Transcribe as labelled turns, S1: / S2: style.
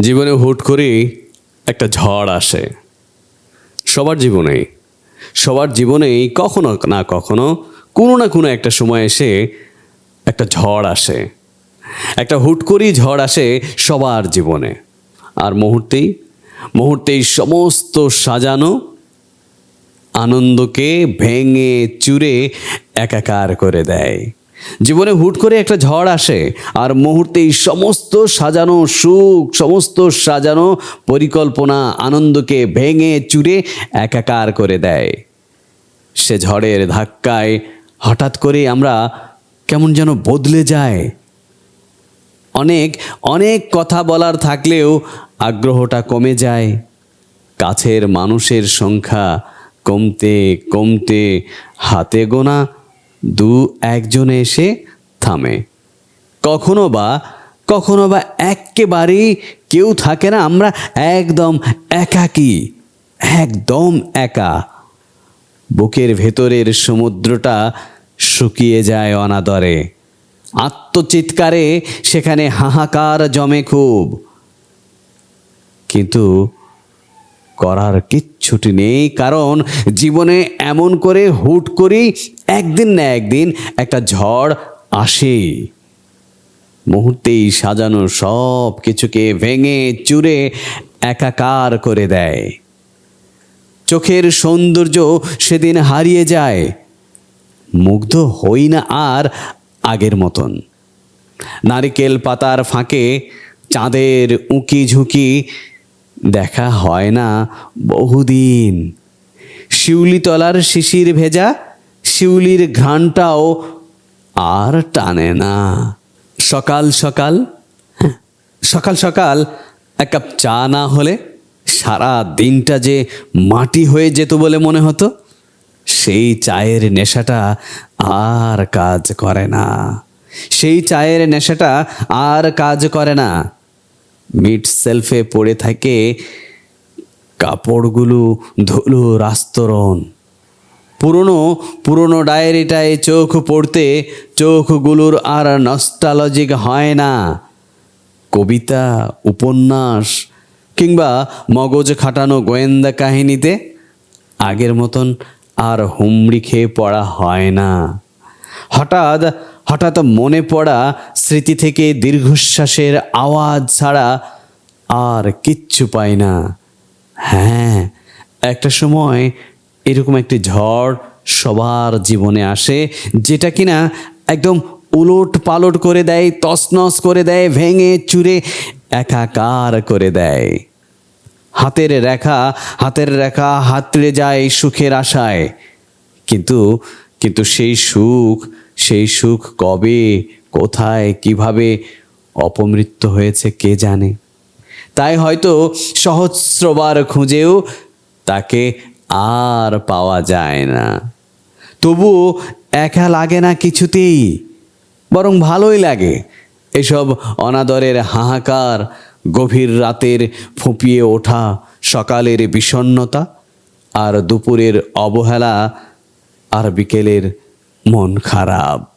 S1: জীবনে হুট করে একটা ঝড় আসে। সবার জীবনেই। সবার জীবনেই কখনো না কখনো কোনো না কোনো একটা সময় এসে একটা ঝড় আসে। একটা হুট করেই ঝড় আসে সবার জীবনে। আর মুহূর্তেই মুহূর্তেই সমস্ত সাজানো আনন্দকে ভেঙে চুরে একাকার করে দেয়। জীবনে হুট করে একটা ঝড় আসে আর মুহূর্তেই সমস্ত সাজানো সুখ, সমস্ত সাজানো পরিকল্পনা আনন্দকে ভেঙে চুরে একাকার করে দেয়। সে ঝড়ের ধাক্কায় হঠাৎ করে আমরা কেমন যেন বদলে যায় অনেক অনেক কথা বলার থাকলেও আগ্রহটা কমে যায়। কাছের মানুষের সংখ্যা কমতে কমতে হাতে গোনা দু একজন এসে থামে। কখনো বা কখনো বা একেবারেই কেউ থাকে না, আমরা একদম একাকী, একদম একা। বুকের ভেতরের সমুদ্রটা শুকিয়ে যায় অনাদরে। আত্মচিৎকারে সেখানে হাহাকার জমে খুব। কিন্তু করার কিচ্ছুটি নেই, কারণ জীবনে এমন করে হুট করেই একদিন না একদিন একটা ঝড় আসেই মুহূর্তেই সাজানো সব কিছুকে ভেঙে চুরে একাকার করে দেয়। চোখের সৌন্দর্য সেদিন হারিয়ে যায়। মুগ্ধ হই না আর আগের মতন। নারিকেল পাতার ফাঁকে চাঁদের উঁকি ঝুঁকি দেখা হয় না বহুদিন। শিউলিতলার শিশির ভেজা শিউলির ঘ্রাণটাও আর টানে না। সকাল সকাল হ্যাঁ, সকাল সকাল এক কাপ চা না হলে সারা দিনটা যে মাটি হয়ে যেত বলে মনে হতো সেই চায়ের নেশাটা আর কাজ করে না। সেই চায়ের নেশাটা আর কাজ করে না। মিড সেলফে পড়ে থাকে কাপড়গুলো ধুলো রাস্তরণ। পুরনো পুরনো ডায়েরিটায় চোখ পড়তে চোখগুলোর আর নস্টালজিক হয় না। কবিতা, উপন্যাস কিংবা মগজ খাটানো গোয়েন্দা কাহিনীতে আগের মতন আর হুমড়ি খেয়ে পড়া হয় না। হঠাৎ হঠাৎ মনে পড়া স্মৃতি থেকে দীর্ঘশ্বাসের আওয়াজ ছাড়া আর কিচ্ছু পাই না। হ্যাঁ একটা সময় এরকম একটি ঝড় সবার জীবনে আসে, যেটা কিনা একদম উলট পালট করে দেয়, তছনছ করে দেয়, ভেঙে চুরে একাকার করে দেয়। হাতের রেখা হাতের রেখা হাতড়ে যায় সুখের আশায়। কিন্তু কিন্তু সেই সুখ সেই সুখ কবে, কোথায়, কীভাবে অপমৃত্যু হয়েছে কে জানে? তাই হয়তো সহস্রবার খুঁজেও তাকে আর পাওয়া যায় না। তবু একা লাগে না কিছুতেই, বরং ভালোই লাগে এসব অনাদরের হাহাকার, গভীর রাতের ফুঁপিয়ে ওঠা সকালের বিষণ্ণতা আর দুপুরের অবহেলা আর বিকেলের মন খারাপ।